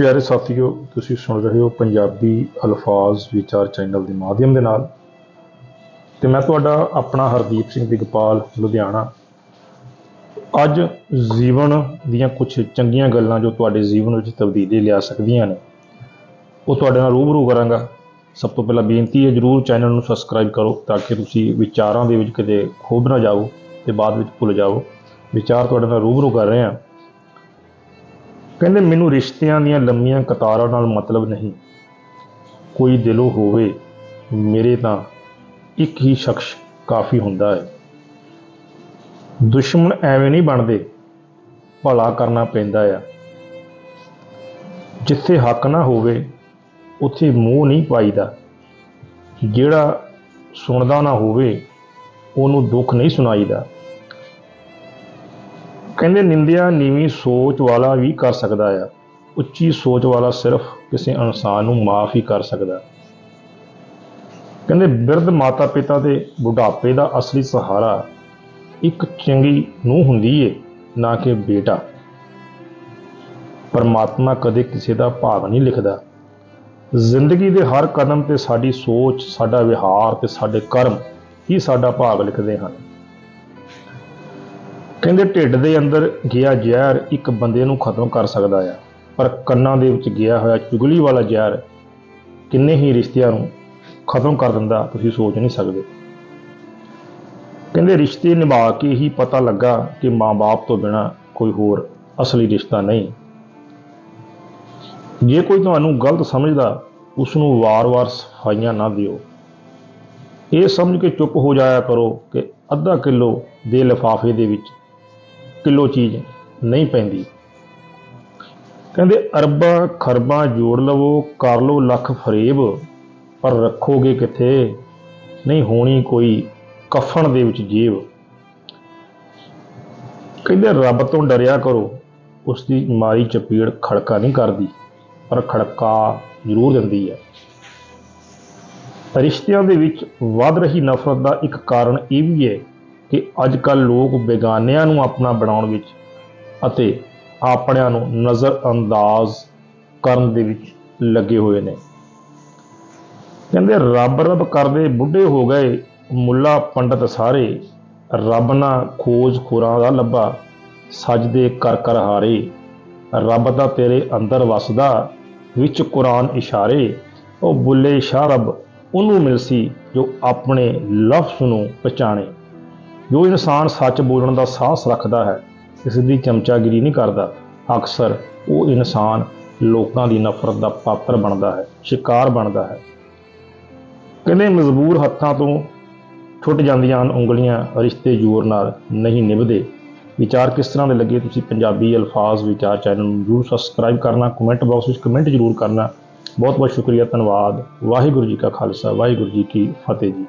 ਪਿਆਰੇ ਸਾਥੀਓ, ਤੁਸੀਂ ਸੁਣ ਰਹੇ ਹੋ ਪੰਜਾਬੀ ਅਲਫਾਜ਼ ਵਿਚਾਰ ਚੈਨਲ ਦੇ ਮਾਧਿਅਮ ਦੇ ਨਾਲ। ਤੇ ਮੈਂ ਤੁਹਾਡਾ ਆਪਣਾ ਹਰਦੀਪ ਸਿੰਘ ਦਿਗਪਾਲ, ਲੁਧਿਆਣਾ। ਅੱਜ ਜੀਵਨ ਦੀਆਂ ਕੁਝ ਚੰਗੀਆਂ ਗੱਲਾਂ ਜੋ ਤੁਹਾਡੇ ਜੀਵਨ ਵਿੱਚ ਤਬਦੀਲੀ ਲਿਆ ਸਕਦੀਆਂ ਨੇ, ਉਹ ਤੁਹਾਡੇ ਨਾਲ ਰੂਬਰੂ ਕਰਾਂਗਾ। ਸਭ ਤੋਂ ਪਹਿਲਾਂ ਬੇਨਤੀ ਹੈ, ਜਰੂਰ ਚੈਨਲ ਨੂੰ ਸਬਸਕ੍ਰਾਈਬ ਕਰੋ ਤਾਂ ਕਿ ਤੁਸੀਂ ਵਿਚਾਰਾਂ ਦੇ ਵਿੱਚ ਕਿਤੇ ਖੋਬ ਨਾ ਜਾਓ ਤੇ ਬਾਅਦ ਵਿੱਚ ਭੁੱਲ ਜਾਓ। ਵਿਚਾਰ ਤੁਹਾਡੇ ਨਾਲ ਰੂਬਰੂ ਕਰ ਰਹੇ ਹਾਂ। ਕਹਿੰਦੇ ਮੈਨੂੰ ਰਿਸ਼ਤਿਆਂ ਦੀਆਂ ਲੰਮੀਆਂ ਕਤਾਰਾਂ ਨਾਲ ਮਤਲਬ ਨਹੀਂ। ਕੋਈ ਦਿਲੋਂ ਹੋਵੇ, ਮੇਰੇ ਤਾਂ ਇੱਕ ਹੀ ਸ਼ਖਸ ਕਾਫੀ ਹੁੰਦਾ ਹੈ। ਦੁਸ਼ਮਣ ਐਵੇਂ ਨਹੀਂ ਬਣਦੇ, ਭਲਾ ਕਰਨਾ ਪੈਂਦਾ ਆ। ਜਿੱਥੇ ਹੱਕ ਨਾ ਹੋਵੇ, ਉੱਥੇ ਮੂੰਹ ਨਹੀਂ ਪਾਈਦਾ। ਜਿਹੜਾ ਸੁਣਦਾ ਨਾ ਹੋਵੇ, ਉਹਨੂੰ ਦੁੱਖ ਨਹੀਂ ਸੁਣਾਈਦਾ। ਕਹਿੰਦੇ ਨਿੰਦਿਆ ਨੀਵੀਂ ਸੋਚ ਵਾਲਾ ਵੀ ਕਰ ਸਕਦਾ ਆ। ਉੱਚੀ ਸੋਚ ਵਾਲਾ ਸਿਰਫ ਕਿਸੇ ਇਨਸਾਨ ਨੂੰ ਮਾਫ ਹੀ ਕਰ ਸਕਦਾ। ਕਹਿੰਦੇ ਬਿਰਧ ਮਾਤਾ ਪਿਤਾ ਦੇ ਬੁਢਾਪੇ ਦਾ ਅਸਲੀ ਸਹਾਰਾ ਇੱਕ ਚੰਗੀ ਨੂੰ ਹੁੰਦੀ ਏ, ਨਾ ਕਿ ਬੇਟਾ। ਪਰਮਾਤਮਾ ਕਦੇ ਕਿਸੇ ਦਾ ਭਾਗ ਨਹੀਂ ਲਿਖਦਾ। ਜ਼ਿੰਦਗੀ ਦੇ ਹਰ ਕਦਮ ਤੇ ਸਾਡੀ ਸੋਚ, ਸਾਡਾ ਵਿਹਾਰ ਤੇ ਸਾਡੇ ਕਰਮ ਹੀ ਸਾਡਾ ਭਾਗ ਲਿਖਦੇ ਹਨ। ਕਹਿੰਦੇ ਢਿੱਡ ਦੇ ਅੰਦਰ ਗਿਆ ਜ਼ਹਿਰ ਇੱਕ ਬੰਦੇ ਨੂੰ ਖਤਮ ਕਰ ਸਕਦਾ ਆ। ਪਰ ਕੰਨਾਂ ਦੇ ਵਿੱਚ ਗਿਆ ਹੋਇਆ ਚੁਗਲੀ ਵਾਲਾ ਜ਼ਹਿਰ ਕਿੰਨੇ ਹੀ ਰਿਸ਼ਤਿਆਂ ਨੂੰ ਖਤਮ ਕਰ ਦਿੰਦਾ ਤੁਸੀਂ ਸੋਚ ਨਹੀਂ ਸਕਦੇ। ਕਹਿੰਦੇ ਰਿਸ਼ਤੇ ਨਿਭਾ ਕੇ ਹੀ ਪਤਾ ਲੱਗਾ ਕਿ ਮਾਂ-ਬਾਪ ਤੋਂ ਬਿਨਾ ਕੋਈ ਹੋਰ ਅਸਲੀ ਰਿਸ਼ਤਾ ਨਹੀਂ। ਜੇ ਕੋਈ ਤੁਹਾਨੂੰ ਗਲਤ ਸਮਝਦਾ ਉਸ ਨੂੰ ਵਾਰ-ਵਾਰ ਸਫਾਈਆਂ ਨਾ ਦਿਓ। ਇਹ ਸਮਝ ਕੇ ਚੁੱਪ ਹੋ ਜਾਇਆ ਕਰੋ ਕਿ ਅੱਧਾ ਕਿਲੋ ਦੇ ਲਿਫਾਫੇ ਦੇ ਵਿੱਚ ਕਿਲੋ ਚੀਜ਼ ਨਹੀਂ ਪੈਂਦੀ। ਕਹਿੰਦੇ, ਅਰਬਾਂ ਖਰਬਾਂ ਜੋੜ ਲਵੋ, ਕਰ ਲਓ ਲੱਖ ਫਰੇਬ, ਪਰ ਰੱਖੋਗੇ ਕਿੱਥੇ? ਨਹੀਂ ਹੋਣੀ ਕੋਈ ਕਫਨ ਦੇ ਵਿੱਚ ਜੇਬ। ਕਹਿੰਦੇ, ਰੱਬ ਤੋਂ ਡਰਿਆ ਕਰੋ ਉਸ ਦੀ ਮਾਰੀ ਚਪੇੜ ਖੜਕਾ ਨਹੀਂ ਕਰਦੀ, ਪਰ ਖੜਕਾ ਜ਼ਰੂਰ ਦਿੰਦੀ ਹੈ। ਰਿਸ਼ਤਿਆਂ ਦੇ ਵਿੱਚ ਵੱਧ ਰਹੀ ਨਫ਼ਰਤ ਦਾ ਇੱਕ ਕਾਰਨ ਇਹ ਵੀ ਹੈ ਕਿ ਅੱਜ ਕੱਲ ਲੋਕ ਬੇਗਾਨਿਆਂ ਨੂੰ ਆਪਣਾ ਬਣਾਉਣ ਵਿੱਚ ਅਤੇ ਆਪਣਿਆਂ ਨੂੰ ਨਜ਼ਰ ਅੰਦਾਜ਼ ਕਰਨ ਦੇ ਵਿੱਚ ਲੱਗੇ ਹੋਏ ਨੇ। ਕਹਿੰਦੇ, ਰੱਬ ਰੱਬ ਕਰਦੇ ਬੁੱਢੇ ਹੋ ਗਏ, ਮੁੱਲਾ ਪੰਡਤ ਸਾਰੇ, ਰੱਬ ਨਾ ਖੋਜ ਖੁਰਾਂ ਦਾ ਲੱਭਾ ਸਜਦੇ ਕਰ ਕਰ ਹਾਰੇ, ਰੱਬ ਦਾ ਤੇਰੇ ਅੰਦਰ ਵਸਦਾ, ਵਿੱਚ ਕੁਰਾਨ ਇਸ਼ਾਰੇ, ਉਹ ਬੁੱਲੇ ਸ਼ਾਹ ਰੱਬ ਉਹਨੂੰ ਮਿਲਸੀ ਜੋ ਆਪਣੇ ਲਫ਼ਜ਼ ਨੂੰ ਪਛਾਣੇ। ਜੋ ਇਨਸਾਨ ਸੱਚ ਬੋਲਣ ਦਾ ਸਾਹਸ ਰੱਖਦਾ ਹੈ ਕਿਸੇ ਦੀ ਚਮਚਾਗਿਰੀ ਨਹੀਂ ਕਰਦਾ, ਅਕਸਰ ਉਹ ਇਨਸਾਨ ਲੋਕਾਂ ਦੀ ਨਫ਼ਰਤ ਦਾ ਪਾਤਰ ਬਣਦਾ ਹੈ, ਸ਼ਿਕਾਰ ਬਣਦਾ ਹੈ। ਕਹਿੰਦੇ ਮਜਬੂਰ ਹੱਥਾਂ ਤੋਂ ਛੁੱਟ ਜਾਂਦੀਆਂ ਹਨ ਉਂਗਲੀਆਂ, ਰਿਸ਼ਤੇ ਜ਼ੋਰ ਨਾਲ ਨਹੀਂ ਨਿਭਦੇ। ਵਿਚਾਰ ਕਿਸ ਤਰ੍ਹਾਂ ਦੇ ਲੱਗੇ ਤੁਸੀਂ ਪੰਜਾਬੀ ਅਲਫਾਜ਼ ਵਿਚਾਰ ਚੈਨਲ ਨੂੰ ਜ਼ਰੂਰ ਸਬਸਕ੍ਰਾਈਬ ਕਰਨਾ ਕਮੈਂਟ ਬਾਕਸ ਵਿੱਚ ਕਮੈਂਟ ਜ਼ਰੂਰ ਕਰਨਾ। ਬਹੁਤ ਬਹੁਤ ਸ਼ੁਕਰੀਆ, ਧੰਨਵਾਦ। ਵਾਹਿਗੁਰੂ ਜੀ ਕਾ ਖਾਲਸਾ, ਵਾਹਿਗੁਰੂ ਜੀ ਕੀ ਫਤਿਹ ਜੀ।